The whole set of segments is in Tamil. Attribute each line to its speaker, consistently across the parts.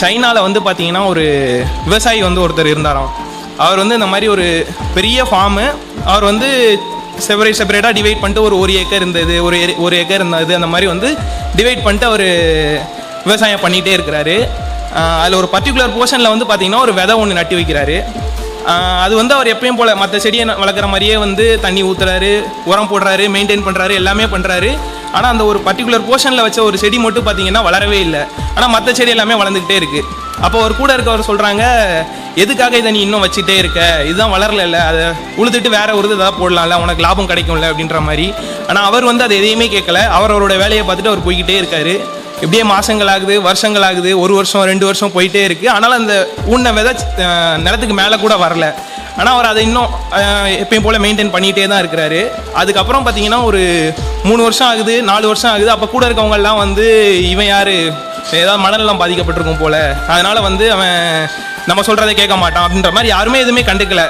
Speaker 1: சைனாவில் வந்து பார்த்தீங்கன்னா ஒரு விவசாயி வந்து ஒருத்தர் இருந்தாராம். அவர் வந்து இந்த மாதிரி ஒரு பெரிய ஃபார்மு அவர் வந்து செப்பரேட் செப்பரேட்டாக டிவைட் பண்ணிட்டு ஒரு ஒரு ஏக்கர் இருந்தது ஒரு ஏ- ஒரு ஏக்கர் இருந்தது அந்த மாதிரி வந்து டிவைட் பண்ணிட்டு அவர் விவசாயம் பண்ணிகிட்டே இருக்கிறாரு. அதில் ஒரு பர்டிகுலர் போர்ஷனில் வந்து பார்த்தீங்கன்னா ஒரு விதை ஒன்று நட்டி வைக்கிறாரு. அது வந்து அவர் எப்பயும் போல் மற்ற செடியை வளர்க்குற மாதிரியே வந்து தண்ணி ஊற்றுறாரு உரம் போடுறாரு மெயின்டைன் பண்ணுறாரு எல்லாமே பண்ணுறாரு ஆனால் அந்த ஒரு பர்டிகுலர் போர்ஷனில் வச்ச ஒரு செடி மட்டும் பார்த்தீங்கன்னா வளரவே இல்லை. ஆனால் மற்ற செடி எல்லாமே வளர்ந்துக்கிட்டே இருக்குது அப்போ அவர் கூட இருக்கவர் சொல்கிறாங்க எதுக்காக இதை நீ இன்னும் வச்சுட்டே இருக்க? இதுதான் வளரல அதை உழுதுட்டு வேற ஒரு இதாக போடலாம்ல. உனக்கு லாபம் கிடைக்கும்ல அப்படின்ற மாதிரி. ஆனால் அவர் வந்து அதை எதையுமே கேட்கல அவர் அவரோட வேலையை பார்த்துட்டு அவர் போய்கிட்டே இருக்காரு. இப்படியே மாதங்கள் ஆகுது வருஷங்கள் ஆகுது ஒரு வருஷம் ரெண்டு வருஷம் போயிட்டே இருக்கு. ஆனால் அந்த ஊன்ன விதை நிலத்துக்கு மேலே கூட வரல. ஆனால் அவர் அதை இன்னும் எப்பயும் போல் மெயின்டைன் பண்ணிகிட்டே தான் இருக்கிறாரு. அதுக்கப்புறம் பார்த்தீங்கன்னா ஒரு மூணு வருஷம் ஆகுது நாலு வருஷம் ஆகுது. அப்போ கூட இருக்கவங்கெல்லாம் வந்து இவன் யார்? ஏதாவது மனநலம் பாதிக்கப்பட்டிருக்கும் போல். அதனால் வந்து அவன் நம்ம சொல்கிறதை கேட்க மாட்டான் அப்படின்ற மாதிரி யாருமே எதுவுமே கண்டுக்கல.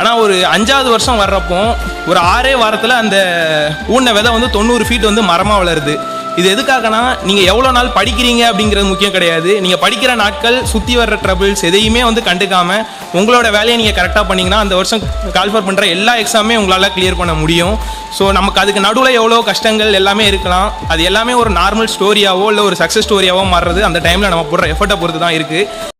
Speaker 1: ஆனால் ஒரு அஞ்சாவது வருஷம் வர்றப்போ ஒரு ஆறே வாரத்தில் அந்த ஊன விதை வந்து தொண்ணூறு ஃபீட் வந்து மரமாக வளருது. இது எதுக்காகனா நீங்கள் எவ்வளோ நாள் படிக்கிறீங்க அப்படிங்கிறது முக்கியம் கிடையாது. நீங்கள் படிக்கிற நாட்கள் சுற்றி வர்ற ட்ரபிள்ஸ் எதையுமே வந்து கண்டுக்காமல் உங்களோட வேலையை நீங்கள் கரெக்டாக பண்ணிங்கன்னா அந்த வருஷம் கால்ஃபர் பண்ணுற எல்லா எக்ஸாமே உங்களால் கிளியர் பண்ண முடியும். ஸோ நமக்கு அதுக்கு நடுவில் எவ்வளோ கஷ்டங்கள் எல்லாமே இருக்கலாம். அது எல்லாமே ஒரு நார்மல் ஸ்டோரியாவோ இல்லை ஒரு சக்ஸஸ் ஸ்டோரியாவோ மாறுறது அந்த டைமில் நம்ம போடுற எஃபர்ட்டை பொறுத்து தான் இருக்குது